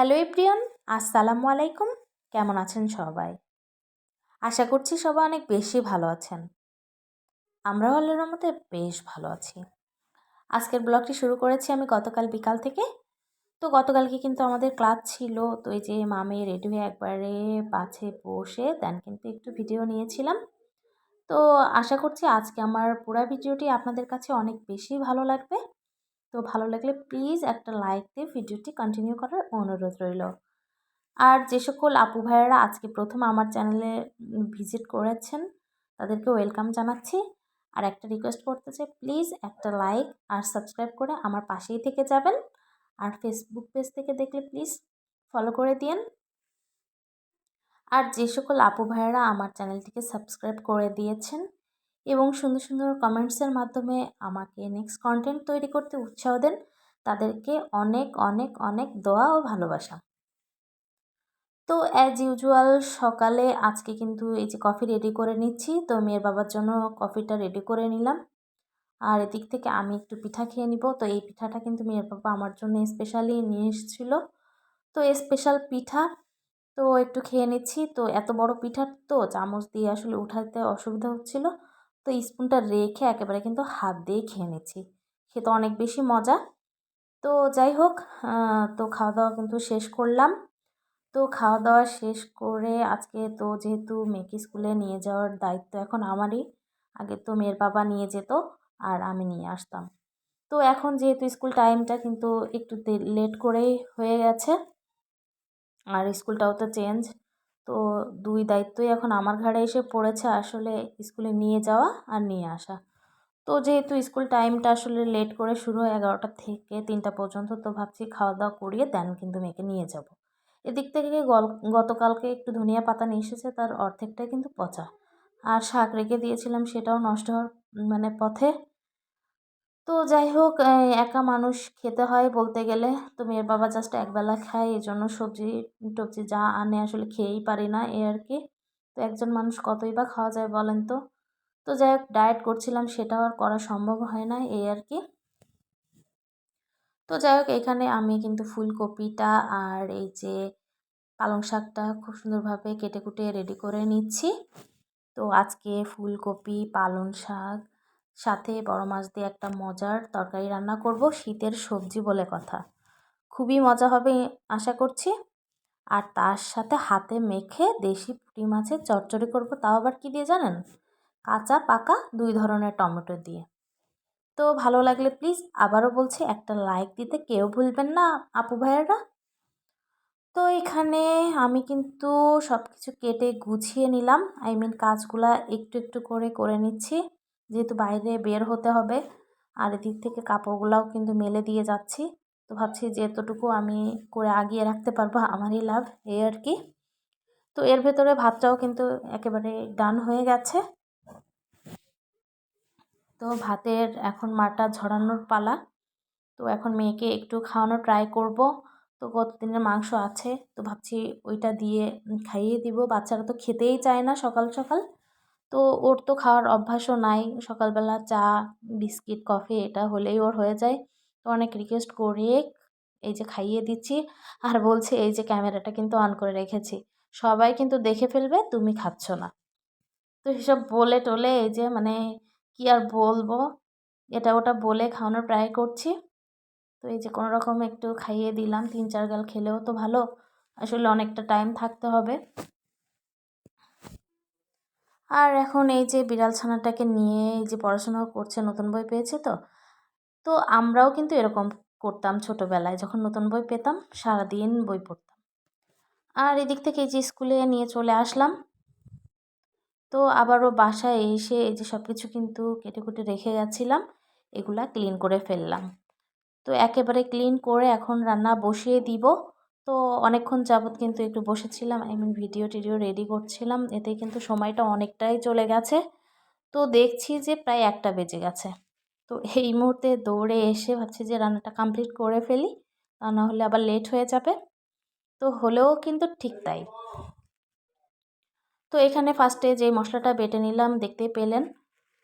Hello এপ্রিয়ন আসসালামু আলাইকুম। কেমন আছেন সবাই? আশা করছি সবাই অনেক বেশি ভালো আছেন। আমরাও আল্লাহর মধ্যে বেশ ভালো আছি। আজকের ব্লগটি শুরু করেছি আমি গতকাল বিকাল থেকে। তো গতকালকে কিন্তু আমাদের ক্লাস ছিল। তো এই যে মামে রেডি হয়ে একবারে পাছে বসে দেন কিন্তু একটু ভিডিও নিয়েছিলাম। তো আশা করছি আজকে আমার পুরো ভিডিওটি আপনাদের কাছে অনেক বেশি ভালো লাগবে। তো ভালো লাগলে প্লিজ একটা লাইক দিয়ে ভিডিওটি কন্টিনিউ করার অনুরোধ রইল। আর যে সকল আপু ভাইয়েরা আজকে প্রথম আমার চ্যানেলে ভিজিট করেছেন, তাদেরকে ওয়েলকাম জানাচ্ছি। আর একটা রিকোয়েস্ট করতে চাই প্লিজ একটা লাইক আর সাবস্ক্রাইব করে আমার পাশেই থেকে যাবেন। আর ফেসবুক পেজ থেকে দেখলে প্লিজ ফলো করে দিন আর যে সকল আপু ভাইয়েরা আমার চ্যানেলটিকে সাবস্ক্রাইব করে দিয়েছেন এবং সুন্দর সুন্দর কমেন্টসের মাধ্যমে আমাকে নেক্সট কন্টেন্ট তৈরি করতে উৎসাহ দেন। তাদেরকে অনেক অনেক অনেক দোয়া ও ভালোবাসা। তো অ্যাজ ইউজুয়াল সকালে আজকে কিন্তু এই যে কফি রেডি করে নিচ্ছি। তো মেয়ের বাবার জন্য কফিটা রেডি করে নিলাম। আর এদিক থেকে আমি একটু পিঠা খেয়ে নিব। তো এই পিঠাটা কিন্তু মেয়ের বাবা আমার জন্য স্পেশালি নিয়ে এসেছিল। তো স্পেশাল পিঠা তো একটু খেয়ে নিচ্ছি। তো এত বড় পিঠা তো চামচ দিয়ে আসলে উঠাতে অসুবিধা হচ্ছিল। তো স্পুনটা রেখে একেবারে কিন্তু হাত দিয়ে খেয়ে নিচ্ছি। খেতে অনেক বেশি মজা। তো যাই হোক তো খাওয়া দাওয়া কিন্তু শেষ করলাম। তো খাওয়া দাওয়া শেষ করে আজকে তো যেহেতু মেয়েকে স্কুলে নিয়ে যাওয়ার দায়িত্ব এখন আমারই, আগে তো মেয়ের বাবা নিয়ে যেত আর আমি নিয়ে আসতাম। তো এখন যেহেতু স্কুল টাইমটা কিন্তু একটু লেট করেই হয়ে গেছে, আর স্কুলটাও তো চেঞ্জ তো দুই দায়িত্বই এখন আমার ঘাড়ে এসে পড়েছে আসলে স্কুলে নিয়ে যাওয়া আর নিয়ে আসা। তো যেহেতু স্কুল টাইমটা আসলে লেট করে শুরু হয় এগারোটা থেকে তিনটা পর্যন্ত, তো ভাবছি খাওয়া দাওয়া করিয়ে দেন কিন্তু মেয়েকে নিয়ে যাব। এদিক থেকে গতকালকে একটু ধনিয়া পাতা নিয়ে এসেছে, তার অর্ধেকটাই কিন্তু পচা। আর শাক রেখে দিয়েছিলাম, সেটাও নষ্ট হওয়ার মানে পথে তো যাই হোক একা মানুষ খেতে হয় বলতে গেলে। তো মেয়ের বাবা জাস্ট একবেলা খায় এই জন্য সবজি, টবজি যা আনে আসলে খেয়েই পারি না এ আর কি। তো একজন মানুষ কতই বা খাওয়া যায় বলেন তো। তো যাই হোক ডায়েট করছিলাম, সেটাও আর করা সম্ভব হয় না এই আর কি। তো যাই হোক, এখানে আমি কিন্তু ফুলকপিটা আর এই যে পালং শাকটা খুব সুন্দরভাবে কেটে কুটে রেডি করে নিচ্ছি। তো আজকে ফুলকপি, পালং শাক সাথে বড় মাছ দিয়ে একটা মজার তরকারি রান্না করব, শীতের সবজি বলে কথা। খুবই মজা হবে, আশা করছি। আর তার সাথে হাতে মেখে দেশি পুঁটি মাছের চচ্চড়ি করব, তাও আবার কী দিয়ে জানেন? কাঁচা, পাকা দুই ধরনের টমেটো দিয়ে। তো ভালো লাগলে প্লিজ আবারও বলছি, একটা লাইক দিতে কেউ ভুলবেন না, আপু ভাইয়ারা। তো এখানে আমি কিন্তু সব কিছু কেটে গুছিয়ে নিলাম। আই মিন কাজগুলা একটু একটু করে করে নিচ্ছি। যেহেতু বাইরে বের হতে হবে, আর এদিক থেকে কাপড়গুলাও কিন্তু মেলে দিয়ে যাচ্ছি। তো ভাবছি যে এতটুকু আমি করে আগিয়ে রাখতে পারব আমারই লাভ, এই আর কি। তো এর ভেতরে ভাতটাও কিন্তু একেবারে ডান হয়ে গেছে। তো ভাতের এখন মাটা ঝরানোর পালা। তো এখন মেয়েকে একটু খাওয়ানো ট্রাই করব। তো দিনের মাংস আছে, তো ভাবছি ওইটা দিয়ে খাইয়ে দিব। বাচ্চারা তো খেতেই চায় না সকাল সকাল। তো ওর তো খাওয়ার অভ্যাসও নাই। সকালবেলা চা, বিস্কিট, কফি এটা হলেই ওর হয়ে যায়। তো অনেক রিকোয়েস্ট করে এই যে খাইয়ে দিচ্ছি আর বলছে এই যে ক্যামেরাটা কিন্তু অন করে রেখেছি। সবাই কিন্তু দেখে ফেলবে, তুমি খাচ্ছ না। তো এসব বলে টলে এই যে মানে কি আর বলব? এটা ওটা বলে খাওয়ানোর ট্রাই করছি। তো এই যে কোনো রকম একটু খাইয়ে দিলাম তিন চার গাল খেলেও তো ভালো। আসলে অনেকটা টাইম থাকতে হবে। আর এখন এই যে বিড়াল ছানাটাকে নিয়ে এই যে পড়াশোনাও করছে, নতুন বই পেয়েছে তো। তো আমরাও কিন্তু এরকম করতাম ছোটোবেলায়, যখন নতুন বই পেতাম, সারাদিন বই পড়তাম। আর এদিক থেকে এই যে স্কুলে নিয়ে চলে আসলাম। তো আবারও বাসায় এসে এই যে সব কিছু কিন্তু কেটে কুটে রেখে গেছিলাম, এগুলা ক্লিন করে ফেললাম। তো একেবারে ক্লিন করে এখন রান্না বসিয়ে দিব। তো অনেকক্ষণ যাবৎ কিন্তু একটু বসেছিলাম আই মিন ভিডিও টিডিও রেডি করছিলাম, এতে কিন্তু সময়টা অনেকটাই চলে গেছে। তো দেখছি যে প্রায় একটা বেজে গেছে। তো এই মুহূর্তে দৌড়ে এসে ভাবছি যে রান্নাটা কমপ্লিট করে ফেলি, তা না হলে আবার লেট হয়ে যাবে। তো হলেও কিন্তু ঠিক তাই। তো এখানে ফার্স্টে যে মশলাটা বেটে নিলাম, দেখতে পেলেন।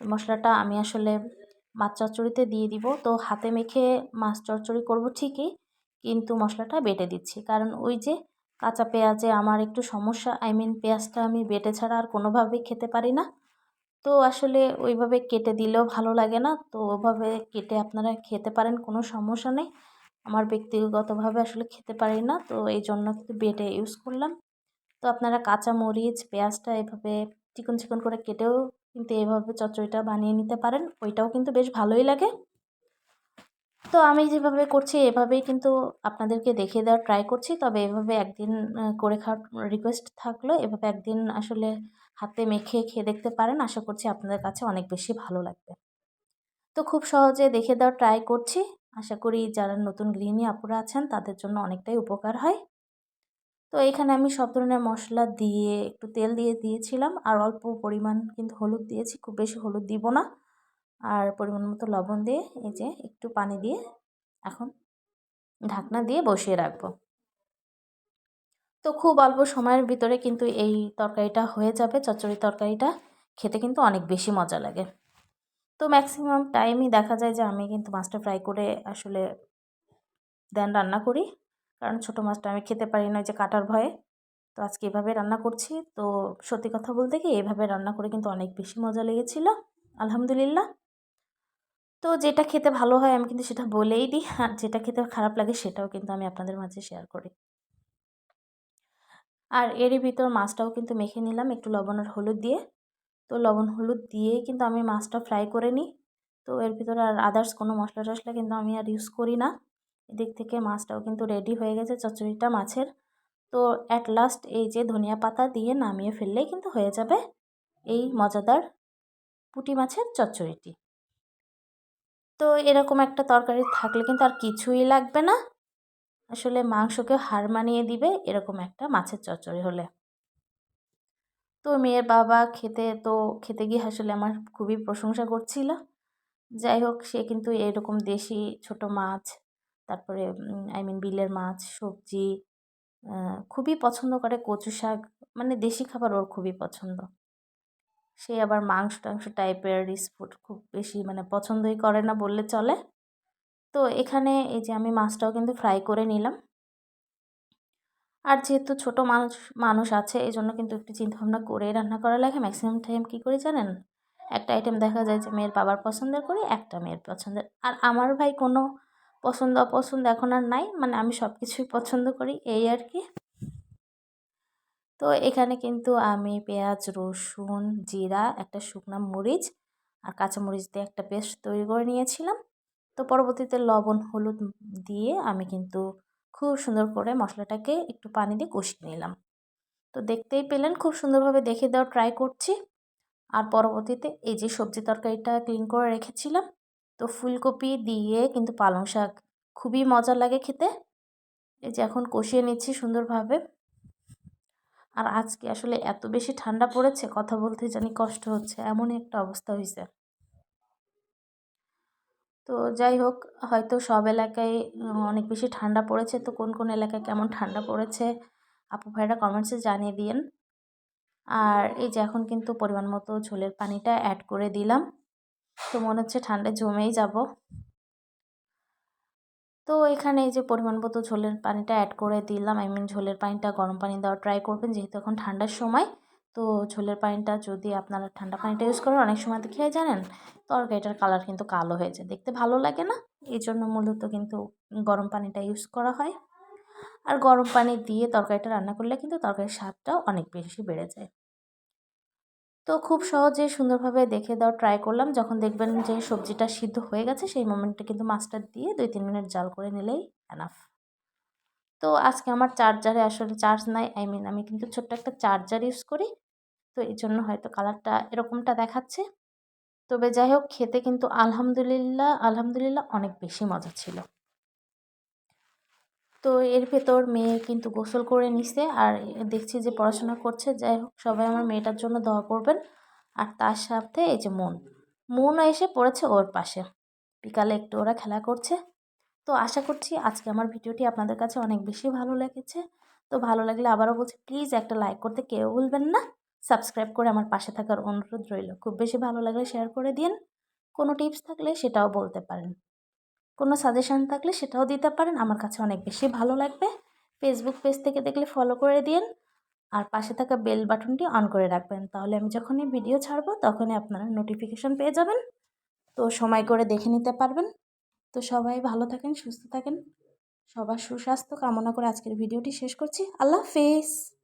মশলাটা আমি আসলে মাছ চচ্চড়িতে দিয়ে দিব। তো হাতে মেখে মাছ চচ্চড়ি করব ঠিকই কিন্তু মশলাটা বেটে দিচ্ছি। কারণ ওই যে কাঁচা পেঁয়াজে আমার একটু সমস্যা আই মিন পেঁয়াজটা আমি বেটে ছাড়া আর কোনোভাবেই খেতে পারি না। তো আসলে ওইভাবে কেটে দিলেও ভালো লাগে না। তো ওভাবে কেটে আপনারা খেতে পারেন, কোনো সমস্যা নেই। আমার ব্যক্তিগতভাবে আসলে খেতে পারি না, তো এই জন্য কিন্তু বেটে ইউজ করলাম। তো আপনারা কাঁচা মরিচ, পেঁয়াজটা এভাবে চিকন চিকন করে কেটেও কিন্তু এভাবে চচ্চড়িটা বানিয়ে নিতে পারেন। ওইটাও কিন্তু বেশ ভালোই লাগে। তো আমি যেভাবে করছি, এভাবেই কিন্তু আপনাদেরকে দেখিয়ে দেওয়ার ট্রাই করছি। তবে এভাবে একদিন করে খাওয়ার রিকোয়েস্ট থাকল। এভাবে একদিন আসলে হাতে মেখে খেয়ে দেখতে পারেন। আশা করছি আপনাদের কাছে অনেক বেশি ভালো লাগবে। তো খুব সহজে দেখে দেওয়ার ট্রাই করছি। আশা করি যারা নতুন গৃহিণী আপুরা আছেন, তাদের জন্য অনেকটাই উপকার হয়। তো এখানে আমি সব ধরনের মশলা দিয়ে একটু তেল দিয়ে দিয়েছিলাম। আর অল্প পরিমাণ কিন্তু হলুদ দিয়েছি। খুব বেশি হলুদ দিব না। আর পরিমাণ মতো লবণ দিয়ে এই যে একটু পানি দিয়ে এখন ঢাকনা দিয়ে বসিয়ে রাখব। তো খুব অল্প সময়ের ভিতরে কিন্তু এই তরকারিটা হয়ে যাবে, চচ্চড়ি তরকারিটা। খেতে কিন্তু অনেক বেশি মজা লাগে। তো ম্যাক্সিমাম টাইমই দেখা যায় যে আমি কিন্তু মাছটা ফ্রাই করে আসলে দেন রান্না করি। কারণ ছোটো মাছটা আমি খেতে পারি না যে কাটার ভয়ে। তো আজকে এভাবে রান্না করছি। তো সত্যি কথা বলতে কি, এভাবে রান্না করে কিন্তু অনেক বেশি মজা লেগেছিলো। আলহামদুলিল্লাহ। তো যেটা খেতে ভালো হয় আমি কিন্তু সেটা বলেই দিই। আর যেটা খেতে খারাপ লাগে সেটাও কিন্তু আমি আপনাদের মাঝে শেয়ার করি। আর এরই ভিতর মাছটাও কিন্তু মেখে নিলাম একটু লবণ আর হলুদ দিয়ে। তো লবণ হলুদ দিয়েই কিন্তু আমি মাছটা ফ্রাই করে নিই। তো এর ভিতরে আর আদার্স কোনো মশলা টশলা কিন্তু আমি আর ইউজ করি না। এদিক থেকে মাছটাও কিন্তু রেডি হয়ে গেছে চচ্চড়িটা মাছের। তো অ্যাট লাস্ট এই যে ধনিয়া পাতা দিয়ে নামিয়ে ফেললেই কিন্তু হয়ে যাবে এই মজাদার পুঁটি মাছের চচ্চড়িটি। তো এরকম একটা তরকারি থাকলে কিন্তু আর কিছুই লাগবে না। আসলে মাংসকে হার মানিয়ে দিবে এরকম একটা মাছের চচ্চড়ি হলে। তো মেয়ের বাবা খেতে, তো খেতে গিয়ে আসলে আমার খুবই প্রশংসা করছিল। যাই হোক, সে কিন্তু এরকম দেশি ছোট মাছ, তারপরে আই মিন বিলের মাছ, সবজি খুবই পছন্দ করে কচু শাক মানে দেশি খাবার ওর খুবই পছন্দ। সে আবার মাংস টাংস টাইপের রিসফুড খুব বেশি মানে পছন্দই করে না বললে চলে। তো এখানে এই যে আমি মাছটাও কিন্তু ফ্রাই করে নিলাম। আর যেহেতু ছোট মানুষ মানুষ আছে এই জন্য কিন্তু একটু চিন্তাভাবনা করে রান্না করা লাগে। ম্যাক্সিমাম টাইম কী করে জানেন? একটা আইটেম দেখা যায় যে মেয়ের বাবার পছন্দের করি, একটা মেয়ের পছন্দের। আর আমার ভাই কোনো পছন্দ অপছন্দ এখন আর নাই। মানে আমি সব কিছুই পছন্দ করি, এই আর কি। তো এখানে কিন্তু আমি পেঁয়াজ, রসুন, জিরা, একটা শুকনা মরিচ আর কাঁচা মরিচ দিয়ে একটা পেস্ট তৈরি করে নিয়েছিলাম। তো পরবর্তীতে লবণ, হলুদ দিয়ে আমি কিন্তু খুব সুন্দর করে মশলাটাকে একটু পানি দিয়ে কষিয়ে নিলাম। তো দেখতেই পেলেন, খুব সুন্দরভাবে দেখে দেওয়ার ট্রাই করছি। আর পরবর্তীতে এই যে সবজি তরকারিটা ক্লিন করে রেখেছিলাম, তো ফুলকপি দিয়ে কিন্তু পালং শাক খুবই মজা লাগে খেতে। এই যে এখন কষিয়ে নিচ্ছি সুন্দরভাবে। আর আজকে আসলে এত বেশি ঠান্ডা পড়েছে, কথা বলতে জানি কষ্ট হচ্ছে, এমনই একটা অবস্থা হয়েছে তো যাই হোক, হয়তো সব এলাকায় অনেক বেশি ঠান্ডা পড়েছে, তো কোন কোন এলাকায় কেমন ঠান্ডা পড়েছে, আপু ভাইরা কমেন্টসে জানিয়ে দিন আর এই যে এখন কিন্তু পরিমাণ মতো ঝোলের পানিটা অ্যাড করে দিলাম, তো মনে হচ্ছে ঠান্ডায় জমেই যাব। তো এখানে এই যে পরিমাণ মতো ঝোলের পানিটা অ্যাড করে দিলাম আই মিন ঝোলের পানিটা গরম পানি দেওয়া ট্রাই করবেন, যেহেতু এখন ঠান্ডার সময়। তো ঝোলের পানিটা যদি আপনারা ঠান্ডা পানিটা ইউজ করেন, অনেক সময় তো খেয়ে জানেন, তরকারিটার কালার কিন্তু কালো হয়ে যায়। দেখতে ভালো লাগে না, এই জন্য মূলত কিন্তু গরম পানিটা ইউজ করা হয়। আর গরম পানি দিয়ে তরকারিটা রান্না করলে কিন্তু তরকারির স্বাদটাও অনেক বেশি বেড়ে যায়। তো খুব সহজে সুন্দরভাবে দেখে দাও ট্রাই করলাম। যখন দেখবেন যে সবজিটা সিদ্ধ হয়ে গেছে, সেই মোমেন্টে কিন্তু মাছটা দিয়ে দুই তিন মিনিট জাল করে নিলেই এনাফ তো আজকে আমার চার্জারে আসলে চার্জ নাই। আই মিন আমি কিন্তু ছোট্ট একটা চার্জার ইউজ করি। তো এই জন্য হয়তো কালারটা এরকমটা দেখাচ্ছে। তবে যাই হোক, খেতে কিন্তু আলহামদুলিল্লাহ আলহামদুলিল্লাহ অনেক বেশি মজা ছিল। তো এর ভেতর মেয়ে কিন্তু গোসল করে নিছে আর দেখছি যে পড়াশোনা করছে। যাই হোক, সবাই আমার মেয়েটার জন্য দোয়া করবেন। আর তার সাথে এই যে মন। মনও এসে পড়েছে ওর পাশে। বিকালে একটু ওরা খেলা করছে। তো আশা করছি আজকে আমার ভিডিওটি আপনাদের কাছে অনেক বেশি ভালো লেগেছে। তো ভালো লাগলে আবারও বলছি, প্লিজ একটা লাইক করতে কেউ ভুলবেন না। সাবস্ক্রাইব করে আমার পাশে থাকার অনুরোধ রইল। খুব বেশি ভালো লাগলে শেয়ার করে দিন কোনো টিপস থাকলে সেটাও বলতে পারেন। কোনো সাজেশান থাকলে সেটাও দিতে পারেন। আমার কাছে অনেক বেশি ভালো লাগবে। ফেসবুক পেজ থেকে দেখলে ফলো করে দিন। আর পাশে থাকা বেল বাটনটি অন করে রাখবেন। তাহলে আমি যখনই ভিডিও ছাড়বো, তখনই আপনারা নোটিফিকেশন পেয়ে যাবেন। তো সময় করে দেখে নিতে পারবেন। তো সবাই ভালো থাকেন, সুস্থ থাকেন। সবার সুস্বাস্থ্য কামনা করে আজকের ভিডিওটি শেষ করছি। আল্লাহ হাফেজ!